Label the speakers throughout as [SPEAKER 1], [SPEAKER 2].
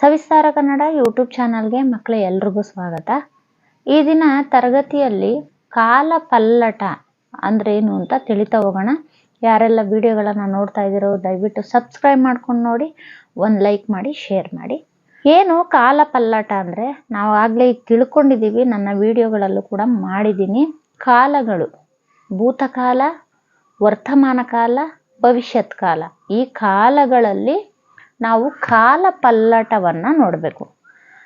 [SPEAKER 1] ಸವಿಸ್ತಾರ Kannada YouTube ಚಾನಲ್ಗೆ ಮಕ್ಕಳ ಎಲ್ರಿಗೂ ಸ್ವಾಗತ. ಈ ದಿನ ತರಗತಿಯಲ್ಲಿ ಕಾಲ ಪಲ್ಲಟ ಅಂದ್ರೆ ಏನು ಅಂತ ತಿಳಿತಾ ಹೋಗೋಣ. ಯಾರೆಲ್ಲ ವಿಡಿಯೋಗಳನ್ನು ನೋಡ್ತಾ ಇದ್ದೀರೋ ದಯವಿಟ್ಟು ಸಬ್ಸ್ಕ್ರೈಬ್ ಮಾಡ್ಕೊಂಡು ನೋಡಿ, ಒಂದು ಲೈಕ್ ಮಾಡಿ, ಶೇರ್ ಮಾಡಿ. ಏನು ಕಾಲ ಪಲ್ಲಟ ಅಂದರೆ? ನಾವು ಆಗಲೇ ತಿಳ್ಕೊಂಡಿದ್ದೀವಿ, ನನ್ನ ವಿಡಿಯೋಗಳಲ್ಲೂ ಕೂಡ ಮಾಡಿದ್ದೀನಿ. ಕಾಲಗಳು, ಭೂತಕಾಲ, ವರ್ತಮಾನ ಕಾಲ, ಭವಿಷ್ಯತ್ ಕಾಲ. ಈ ಕಾಲಗಳಲ್ಲಿ ನಾವು ಕಾಲ ಪಲ್ಲಟವನ್ನು ನೋಡಬೇಕು.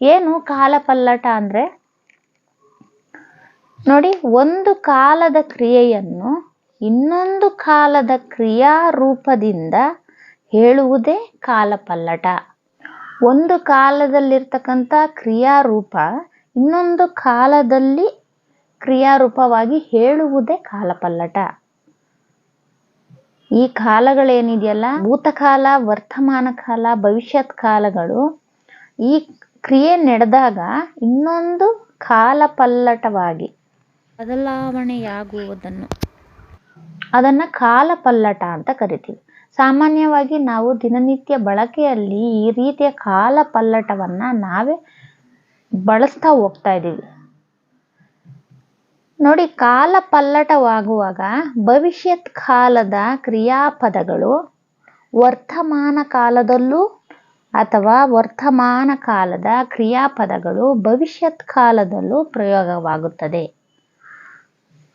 [SPEAKER 1] ಏನು ಕಾಲ ಪಲ್ಲಟ ಅಂದರೆ? ನೋಡಿ, ಒಂದು ಕಾಲದ ಕ್ರಿಯೆಯನ್ನು ಇನ್ನೊಂದು ಕಾಲದ ಕ್ರಿಯಾರೂಪದಿಂದ ಹೇಳುವುದೇ ಕಾಲ ಪಲ್ಲಟ ಒಂದು ಕಾಲದಲ್ಲಿರ್ತಕ್ಕಂಥ ಕ್ರಿಯಾರೂಪ ಇನ್ನೊಂದು ಕಾಲದಲ್ಲಿ ಕ್ರಿಯಾರೂಪವಾಗಿ ಹೇಳುವುದೇ ಕಾಲಪಲ್ಲಟ. ಈ ಕಾಲಗಳೇನಿದೆಯಲ್ಲ, ಭೂತಕಾಲ, ವರ್ತಮಾನ ಕಾಲ, ಭವಿಷ್ಯತ್ ಕಾಲಗಳು, ಈ ಕ್ರಿಯೆ ನಡೆದಾಗ ಇನ್ನೊಂದು ಕಾಲಪಲ್ಲಟವಾಗಿ ಬದಲಾವಣೆಯಾಗುವುದನ್ನು ಅದನ್ನ ಕಾಲಪಲ್ಲಟ ಅಂತ ಕರಿತೀವಿ. ಸಾಮಾನ್ಯವಾಗಿ ನಾವು ದಿನನಿತ್ಯ ಬಳಕೆಯಲ್ಲಿ ಈ ರೀತಿಯ ಕಾಲಪಲ್ಲಟವನ್ನ ನಾವೇ ಬಳಸ್ತಾ ಹೋಗ್ತಾ ಇದ್ದೀವಿ. ನೋಡಿ, ಕಾಲ ಪಲ್ಲಟವಾಗುವಾಗ ಭವಿಷ್ಯತ್ ಕಾಲದ ಕ್ರಿಯಾಪದಗಳು ವರ್ತಮಾನ ಕಾಲದಲ್ಲೂ ಅಥವಾ ವರ್ತಮಾನ ಕಾಲದ ಕ್ರಿಯಾಪದಗಳು ಭವಿಷ್ಯತ್ ಕಾಲದಲ್ಲೂ ಪ್ರಯೋಗವಾಗುತ್ತದೆ.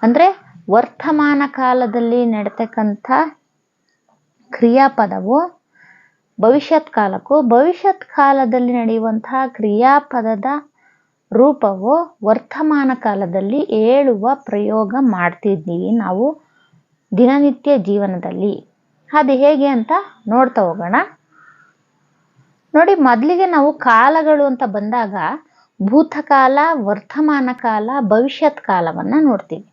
[SPEAKER 1] ಅಂದರೆ ವರ್ತಮಾನ ಕಾಲದಲ್ಲಿ ನಡತಕ್ಕಂಥ ಕ್ರಿಯಾಪದವು ಭವಿಷ್ಯತ್ ಕಾಲಕ್ಕೂ ಭವಿಷ್ಯತ್ ಕಾಲದಲ್ಲಿ ನಡೆಯುವಂತಹ ಕ್ರಿಯಾಪದದ ರೂಪವು ವರ್ತಮಾನ ಕಾಲದಲ್ಲಿ ಹೇಳುವ ಪ್ರಯೋಗ ಮಾಡ್ತಿದ್ದೀವಿ ನಾವು ದಿನನಿತ್ಯ ಜೀವನದಲ್ಲಿ. ಅದು ಹೇಗೆ ಅಂತ ನೋಡ್ತಾ ಹೋಗೋಣ. ನೋಡಿ, ಮೊದಲಿಗೆ ನಾವು ಕಾಲಗಳು ಅಂತ ಬಂದಾಗ ಭೂತಕಾಲ, ವರ್ತಮಾನ ಕಾಲ, ಭವಿಷ್ಯತ್ ಕಾಲವನ್ನು ನೋಡ್ತೀವಿ.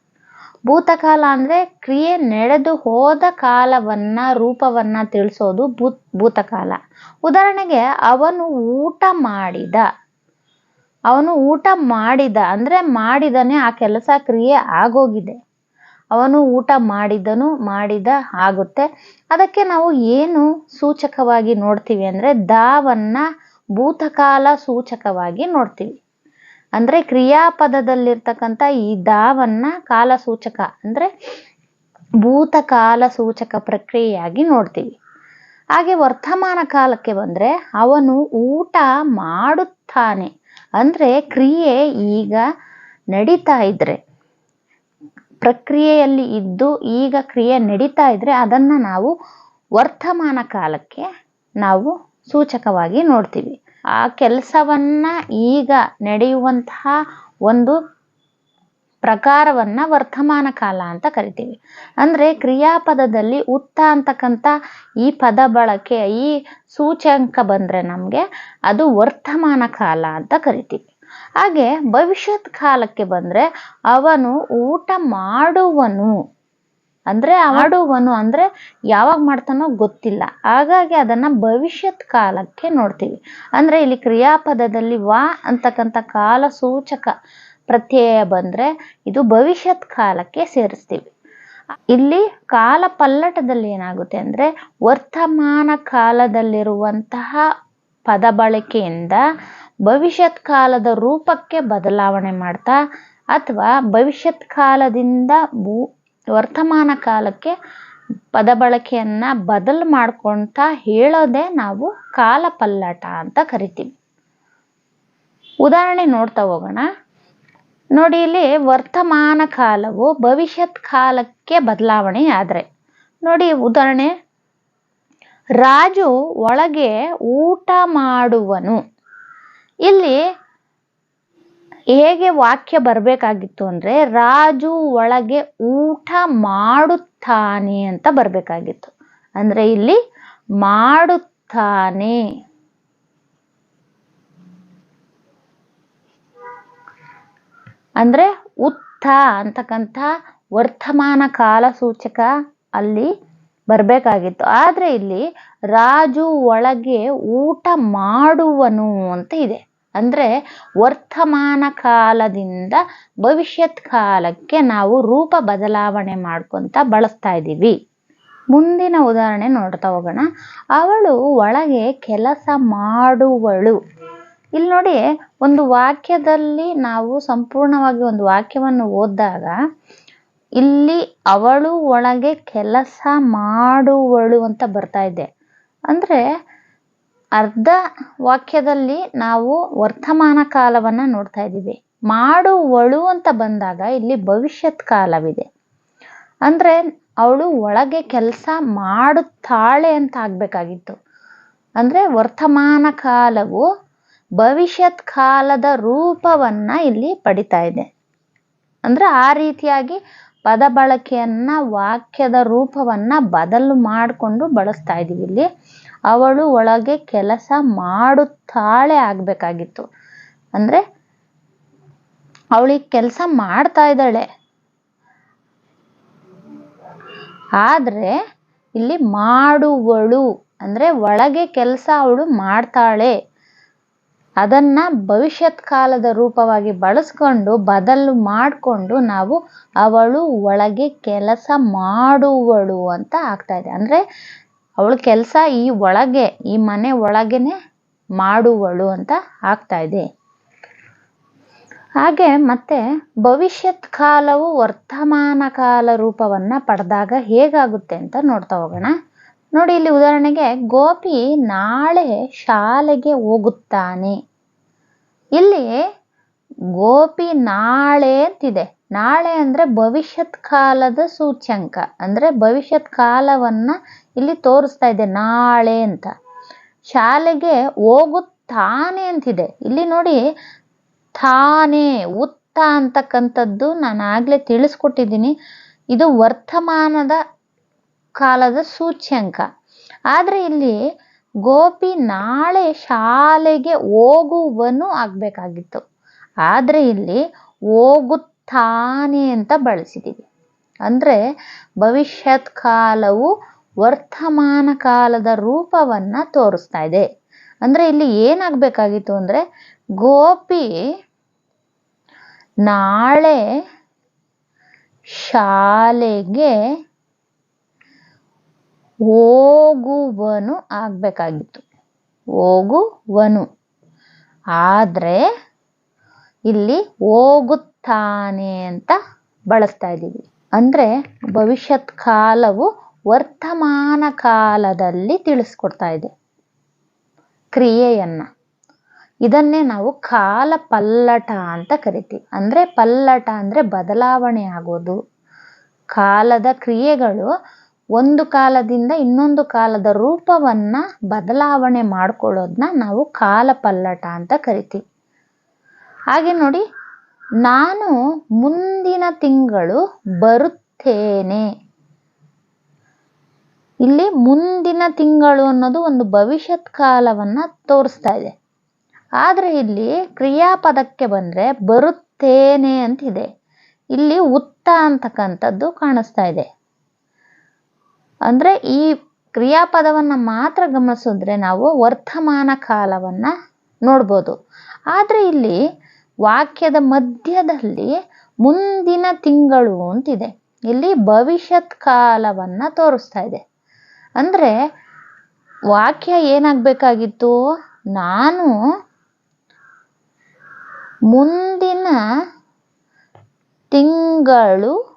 [SPEAKER 1] ಭೂತಕಾಲ ಅಂದರೆ ಕ್ರಿಯೆ ನಡೆದು ಹೋದ ಕಾಲವನ್ನು, ರೂಪವನ್ನು ತಿಳಿಸೋದು ಭೂತ್ ಭೂತಕಾಲ. ಉದಾಹರಣೆಗೆ ಅವನು ಊಟ ಮಾಡಿದ. ಅವನು ಊಟ ಮಾಡಿದ, ಅಂದ್ರೆ ಮಾಡಿದನೆ ಆ ಕೆಲಸ ಕ್ರಿಯೆ ಆಗೋಗಿದೆ. ಅವನು ಊಟ ಮಾಡಿದನು, ಮಾಡಿದ ಆಗುತ್ತೆ. ಅದಕ್ಕೆ ನಾವು ಏನು ಸೂಚಕವಾಗಿ ನೋಡ್ತೀವಿ ಅಂದ್ರೆ ದಾವನ್ನ ಭೂತಕಾಲ ಸೂಚಕವಾಗಿ ನೋಡ್ತೀವಿ. ಅಂದ್ರೆ ಕ್ರಿಯಾಪದದಲ್ಲಿರ್ತಕ್ಕಂಥ ಈ ದಾವನ್ನ ಕಾಲ ಸೂಚಕ, ಅಂದ್ರೆ ಭೂತಕಾಲ ಸೂಚಕ ಪ್ರಕ್ರಿಯೆಯಾಗಿ ನೋಡ್ತೀವಿ. ಹಾಗೆ ವರ್ತಮಾನ ಕಾಲಕ್ಕೆ ಬಂದ್ರೆ ಅವನು ಊಟ ಮಾಡುತ್ತಾನೆ. ಅಂದ್ರೆ ಕ್ರಿಯೆ ಈಗ ನಡೀತಾ ಇದ್ರೆ. ಪ್ರಕ್ರಿಯೆಯಲ್ಲಿ ಇದ್ದು ಈಗ ಕ್ರಿಯೆ ನಡೀತಾ ಇದ್ರೆ ಅದನ್ನ ನಾವು ವರ್ತಮಾನ ಕಾಲಕ್ಕೆ ನಾವು ಸೂಚಕವಾಗಿ ನೋಡ್ತೀವಿ. ಆ ಕೆಲಸವನ್ನ ಈಗ ನಡೆಯುವಂತಹ ಒಂದು ಪ್ರಕಾರವನ್ನ ವರ್ತಮಾನ ಕಾಲ ಅಂತ ಕರಿತೀವಿ. ಅಂದ್ರೆ ಕ್ರಿಯಾಪದದಲ್ಲಿ ಉತ್ತ ಅಂತಕ್ಕಂಥ ಈ ಪದ ಬಳಕೆ, ಈ ಸೂಚ್ಯಂಕ ಬಂದ್ರೆ ನಮ್ಗೆ ಅದು ವರ್ತಮಾನ ಕಾಲ ಅಂತ ಕರಿತೀವಿ. ಹಾಗೆ ಭವಿಷ್ಯತ್ ಕಾಲಕ್ಕೆ ಬಂದ್ರೆ ಅವನು ಊಟ ಮಾಡುವನು. ಅಂದ್ರೆ ಆಡುವನು ಅಂದ್ರೆ ಯಾವಾಗ ಮಾಡ್ತಾನೋ ಗೊತ್ತಿಲ್ಲ. ಹಾಗಾಗಿ ಅದನ್ನ ಭವಿಷ್ಯತ್ ಕಾಲಕ್ಕೆ ನೋಡ್ತೀವಿ. ಅಂದ್ರೆ ಇಲ್ಲಿ ಕ್ರಿಯಾಪದದಲ್ಲಿ ವಾ ಅಂತಕ್ಕಂಥ ಕಾಲ ಸೂಚಕ ಪ್ರತ್ಯಯ ಬಂದ್ರೆ ಇದು ಭವಿಷ್ಯತ್ ಕಾಲಕ್ಕೆ ಸೇರಿಸ್ತೀವಿ. ಇಲ್ಲಿ ಕಾಲ ಪಲ್ಲಟದಲ್ಲಿ ಏನಾಗುತ್ತೆ ಅಂದ್ರೆ ವರ್ತಮಾನ ಕಾಲದಲ್ಲಿರುವಂತಹ ಪದ ಬಳಕೆಯಿಂದ ಭವಿಷ್ಯತ್ ಕಾಲದ ರೂಪಕ್ಕೆ ಬದಲಾವಣೆ ಮಾಡ್ತಾ ಅಥವಾ ಭವಿಷ್ಯತ್ ಕಾಲದಿಂದ ಭೂ, ವರ್ತಮಾನ ಕಾಲಕ್ಕೆ ಪದ ಬಳಕೆಯನ್ನು ಬದಲು ಮಾಡ್ಕೊಳ್ತಾ ಹೇಳೋದೇ ನಾವು ಕಾಲ ಪಲ್ಲಟ ಅಂತ ಕರಿತೀವಿ. ಉದಾಹರಣೆ ನೋಡ್ತಾ ಹೋಗೋಣ. ನೋಡಿ ಇಲ್ಲಿ ವರ್ತಮಾನ ಕಾಲವು ಭವಿಷ್ಯತ್ ಕಾಲಕ್ಕೆ ಬದಲಾವಣೆ ಆದರೆ ನೋಡಿ ಉದಾಹರಣೆ, ರಾಜು ಒಳಗೆ ಊಟ ಮಾಡುವನು. ಇಲ್ಲಿ ಹೇಗೆ ವಾಕ್ಯ ಬರಬೇಕಾಗಿತ್ತು ಅಂದರೆ, ರಾಜು ಒಳಗೆ ಊಟ ಮಾಡುತ್ತಾನೆ ಅಂತ ಬರಬೇಕಾಗಿತ್ತು. ಅಂದರೆ ಇಲ್ಲಿ ಮಾಡುತ್ತಾನೆ. ಅಂದ್ರೆ ಉತ್ತ ಅಂತಕ್ಕಂಥ ವರ್ತಮಾನ ಕಾಲ ಸೂಚಕ ಅಲ್ಲಿ ಬರಬೇಕಾಗಿತ್ತು. ಆದರೆ ಇಲ್ಲಿ ರಾಜು ಒಳಗೆ ಊಟ ಮಾಡುವನು ಅಂತ ಇದೆ. ಅಂದ್ರೆ ವರ್ತಮಾನ ಕಾಲದಿಂದ ಭವಿಷ್ಯತ್ ಕಾಲಕ್ಕೆ ನಾವು ರೂಪ ಬದಲಾವಣೆ ಮಾಡ್ಕೊಂತ ಬಳಸ್ತಾ ಇದ್ದೀವಿ. ಮುಂದಿನ ಉದಾಹರಣೆ ನೋಡ್ತಾ ಹೋಗೋಣ. ಅವಳು ಒಳಗೆ ಕೆಲಸ ಮಾಡುವಳು. ಇಲ್ಲಿ ನೋಡಿ, ಒಂದು ವಾಕ್ಯದಲ್ಲಿ ನಾವು ಸಂಪೂರ್ಣವಾಗಿ ಒಂದು ವಾಕ್ಯವನ್ನು ಓದಿದಾಗ, ಇಲ್ಲಿ ಅವಳು ಒಳಗೆ ಕೆಲಸ ಮಾಡುವಳು ಅಂತ ಬರ್ತಾ ಇದೆ. ಅಂದ್ರೆ, ಅರ್ಧ ವಾಕ್ಯದಲ್ಲಿ ನಾವು ವರ್ತಮಾನ ಕಾಲವನ್ನ ನೋಡ್ತಾ ಇದ್ದೀವಿ. ಮಾಡುವಳು ಅಂತ ಬಂದಾಗ ಇಲ್ಲಿ ಭವಿಷ್ಯತ್ ಕಾಲವಿದೆ. ಅಂದ್ರೆ, ಅವಳು ಒಳಗೆ ಕೆಲಸ ಮಾಡುತ್ತಾಳೆ ಅಂತ ಆಗಬೇಕಾಗಿತ್ತು. ಅಂದ್ರೆ, ವರ್ತಮಾನ ಕಾಲವು ಭವಿಷ್ಯತ್ ಕಾಲದ ರೂಪವನ್ನ ಇಲ್ಲಿ ಪಡಿತಾ ಇದೆ. ಅಂದ್ರೆ ಆ ರೀತಿಯಾಗಿ ಪದ ಬಳಕೆಯನ್ನ, ವಾಕ್ಯದ ರೂಪವನ್ನ ಬದಲು ಮಾಡಿಕೊಂಡು ಬಳಸ್ತಾ ಇದೀವಿ ಇಲ್ಲಿ. ಅವಳು ಒಳಗೆ ಕೆಲಸ ಮಾಡುತ್ತಾಳೆ ಆಗ್ಬೇಕಾಗಿತ್ತು. ಅಂದ್ರೆ ಅವಳಿಗೆ ಕೆಲಸ ಮಾಡ್ತಾ ಇದ್ದಾಳೆ. ಆದ್ರೆ ಇಲ್ಲಿ ಮಾಡುವಳು, ಅಂದ್ರೆ ಒಳಗೆ ಕೆಲಸ ಅವಳು ಮಾಡ್ತಾಳೆ. ಅದನ್ನ ಭವಿಷ್ಯತ್ ಕಾಲದ ರೂಪವಾಗಿ ಬಳಸ್ಕೊಂಡು, ಬದಲು ಮಾಡಿಕೊಂಡು ನಾವು ಅವಳು ಒಳಗೆ ಕೆಲಸ ಮಾಡುವಳು ಅಂತ ಆಗ್ತಾ ಇದೆ. ಅಂದರೆ ಅವಳು ಕೆಲಸ ಈ ಒಳಗೆ, ಈ ಮನೆ ಒಳಗೇನೆ ಮಾಡುವಳು ಅಂತ ಆಗ್ತಾ ಇದೆ. ಹಾಗೆ ಮತ್ತೆ ಭವಿಷ್ಯತ್ ಕಾಲವು ವರ್ತಮಾನ ಕಾಲ ರೂಪವನ್ನ ಪಡೆದಾಗ ಹೇಗಾಗುತ್ತೆ ಅಂತ ನೋಡ್ತಾ ಹೋಗೋಣ. ನೋಡಿ ಇಲ್ಲಿ ಉದಾಹರಣೆಗೆ, ಗೋಪಿ ನಾಳೆ ಶಾಲೆಗೆ ಹೋಗುತ್ತಾನೆ. ಇಲ್ಲಿ ಗೋಪಿ ನಾಳೆ ಅಂತಿದೆ. ನಾಳೆ ಅಂದ್ರೆ ಭವಿಷ್ಯತ್ ಕಾಲದ ಸೂಚ್ಯಂಕ. ಅಂದ್ರೆ ಭವಿಷ್ಯತ್ ಕಾಲವನ್ನ ಇಲ್ಲಿ ತೋರಿಸ್ತಾ ಇದೆ, ನಾಳೆ ಅಂತ. ಶಾಲೆಗೆ ಹೋಗುತ್ತಾನೆ ಅಂತಿದೆ. ಇಲ್ಲಿ ನೋಡಿ, ತಾನೇ ಉತ್ತ ಅಂತಕ್ಕಂಥದ್ದು ನಾನು ಆಗಲೇ ತಿಳಿಸ್ಕೊಟ್ಟಿದ್ದೀನಿ. ಇದು ವರ್ತಮಾನದ ಕಾಲದ ಸೂಚ್ಯಂಕ. ಆದರೆ ಇಲ್ಲಿ ಗೋಪಿ ನಾಳೆ ಶಾಲೆಗೆ ಹೋಗುವನು ಆಗಬೇಕಾಗಿತ್ತು. ಆದರೆ ಇಲ್ಲಿ ಹೋಗುತ್ತಾನೆ ಅಂತ ಬಳಸಿದ್ದೀವಿ ಅಂದ್ರೆ ಭವಿಷ್ಯತ್ ಕಾಲವು ವರ್ತಮಾನ ಕಾಲದ ರೂಪವನ್ನ ತೋರಿಸ್ತಾ ಇದೆ. ಅಂದ್ರೆ ಇಲ್ಲಿ ಏನಾಗ್ಬೇಕಾಗಿತ್ತು ಅಂದ್ರೆ ಗೋಪಿ ನಾಳೆ ಶಾಲೆಗೆ ಹೋಗುವನು ಆಗ್ಬೇಕಾಗಿತ್ತು. ಹೋಗುವನು. ಆದ್ರೆ ಇಲ್ಲಿ ಹೋಗುತ್ತಾನೆ ಅಂತ ಬಳಸ್ತಾ ಇದ್ದೀವಿ. ಅಂದ್ರೆ ಭವಿಷ್ಯತ್ ಕಾಲವು ವರ್ತಮಾನ ಕಾಲದಲ್ಲಿ ತಿಳಿಸ್ಕೊಡ್ತಾ ಇದೆ. ಕ್ರಿಯೆಯನ್ನ. ಇದನ್ನೇ ನಾವು ಕಾಲ ಪಲ್ಲಟ ಅಂತ ಕರಿತೀವಿ. ಅಂದ್ರೆ ಪಲ್ಲಟ ಅಂದ್ರೆ ಬದಲಾವಣೆ ಆಗೋದು. ಕಾಲದ ಕ್ರಿಯೆಗಳು ಒಂದು ಕಾಲದಿಂದ ಇನ್ನೊಂದು ಕಾಲದ ರೂಪವನ್ನ ಬದಲಾವಣೆ ಮಾಡ್ಕೊಳ್ಳೋದನ್ನ ನಾವು ಕಾಲ ಪಲ್ಲಟ ಅಂತ ಕರಿತೀವಿ. ಹಾಗೆ ನೋಡಿ, ನಾನು ಮುಂದಿನ ತಿಂಗಳು ಬರುತ್ತೇನೆ. ಇಲ್ಲಿ ಮುಂದಿನ ತಿಂಗಳು ಅನ್ನೋದು ಒಂದು ಭವಿಷ್ಯತ್ ಕಾಲವನ್ನ ತೋರಿಸ್ತಾ ಇದೆ. ಆದರೆ ಇಲ್ಲಿ ಕ್ರಿಯಾಪದಕ್ಕೆ ಬಂದ್ರೆ ಬರುತ್ತೇನೆ ಅಂತಿದೆ. ಇಲ್ಲಿ ಉತ್ತ ಅಂತಕ್ಕಂಥದ್ದು ಕಾಣಿಸ್ತಾ ಇದೆ. ಅಂದ್ರೆ ಈ ಕ್ರಿಯಾಪದವನ್ನ ಮಾತ್ರ ಗಮನಿಸಿದ್ರೆ ನಾವು ವರ್ತಮಾನ ಕಾಲವನ್ನ ನೋಡ್ಬೋದು. ಆದರೆ ಇಲ್ಲಿ ವಾಕ್ಯದ ಮಧ್ಯದಲ್ಲಿ ಮುಂದಿನ ತಿಂಗಳು ಅಂತಿದೆ. ಇಲ್ಲಿ ಭವಿಷ್ಯತ್ ಕಾಲವನ್ನ ತೋರಿಸ್ತಾ ಇದೆ. ಅಂದ್ರೆ ವಾಕ್ಯ ಏನಾಗ್ಬೇಕಾಗಿತ್ತು? ನಾನು ಮುಂದಿನ ತಿಂಗಳು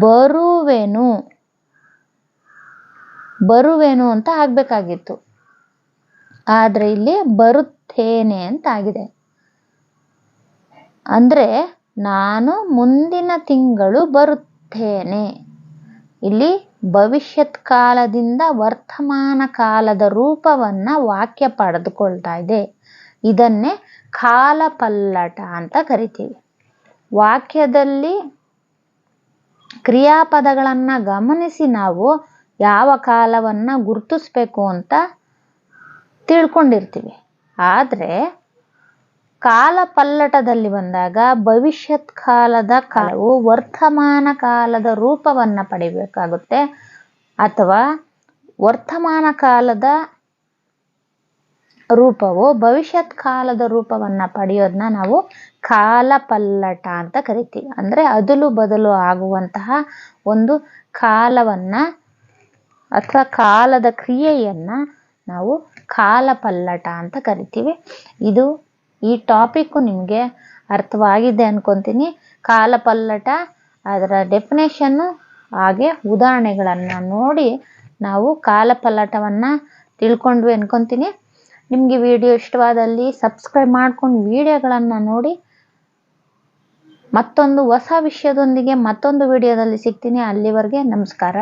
[SPEAKER 1] ಬರುವೆನು. ಬರುವೆನು ಅಂತ ಆಗಬೇಕಾಗಿತ್ತು. ಆದರೆ ಇಲ್ಲಿ ಬರುತ್ತೇನೆ ಅಂತ ಆಗಿದೆ. ಅಂದ್ರೆ ನಾನು ಮುಂದಿನ ತಿಂಗಳು ಬರುತ್ತೇನೆ. ಇಲ್ಲಿ ಭವಿಷ್ಯತ್ ಕಾಲದಿಂದ ವರ್ತಮಾನ ಕಾಲದ ರೂಪವನ್ನ ವಾಕ್ಯ ಪಡೆದುಕೊಳ್ತಾ ಇದೆ. ಇದನ್ನೇ ಕಾಲ ಪಲ್ಲಟ ಅಂತ ಕರಿತೀವಿ. ವಾಕ್ಯದಲ್ಲಿ ಕ್ರಿಯಾಪದಗಳನ್ನ ಗಮನಿಸಿ ನಾವು ಯಾವ ಕಾಲವನ್ನ ಗುರುತಿಸ್ಬೇಕು ಅಂತ ತಿಳ್ಕೊಂಡಿರ್ತೀವಿ. ಆದರೆ ಕಾಲ ಪಲ್ಲಟದಲ್ಲಿ ಬಂದಾಗ ಭವಿಷ್ಯತ್ ಕಾಲದ ಕಾಲವು ವರ್ತಮಾನ ಕಾಲದ ರೂಪವನ್ನ ಪಡಿಬೇಕಾಗುತ್ತೆ. ಅಥವಾ ವರ್ತಮಾನ ಕಾಲದ ರೂಪವು ಭವಿಷ್ಯತ್ ಕಾಲದ ರೂಪವನ್ನ ಪಡೆಯೋದನ್ನ ನಾವು ಕಾಲ ಪಲ್ಲಟ ಅಂತ ಕರಿತೀವಿ. ಅಂದರೆ ಅದಲು ಬದಲು ಆಗುವಂತಹ ಒಂದು ಕಾಲವನ್ನು ಅಥವಾ ಕಾಲದ ಕ್ರಿಯೆಯನ್ನು ನಾವು ಕಾಲ ಪಲ್ಲಟ ಅಂತ ಕರಿತೀವಿ. ಇದು ಈ ಟಾಪಿಕ್ಕು ನಿಮಗೆ ಅರ್ಥವಾಗಿದೆ ಅನ್ಕೊಂತೀನಿ. ಕಾಲ ಪಲ್ಲಟ ಅದರ ಡೆಫಿನೇಷನ್ನು ಹಾಗೆ ಉದಾಹರಣೆಗಳನ್ನು ನೋಡಿ ನಾವು ಕಾಲ ಪಲ್ಲಟವನ್ನು ತಿಳ್ಕೊಂಡ್ವಿ ಅನ್ಕೊತೀನಿ. ನಿಮಗೆ ವಿಡಿಯೋ ಇಷ್ಟವಾದಲ್ಲಿ ಸಬ್ಸ್ಕ್ರೈಬ್ ಮಾಡ್ಕೊಂಡು ವಿಡಿಯೋಗಳನ್ನು ನೋಡಿ ಮತ್ತೊಂದು ಹೊಸ ವಿಷಯದೊಂದಿಗೆ ಮತ್ತೊಂದು ವಿಡಿಯೋದಲ್ಲಿ ಸಿಗ್ತೀನಿ. ಅಲ್ಲಿವರೆಗೆ ನಮಸ್ಕಾರ.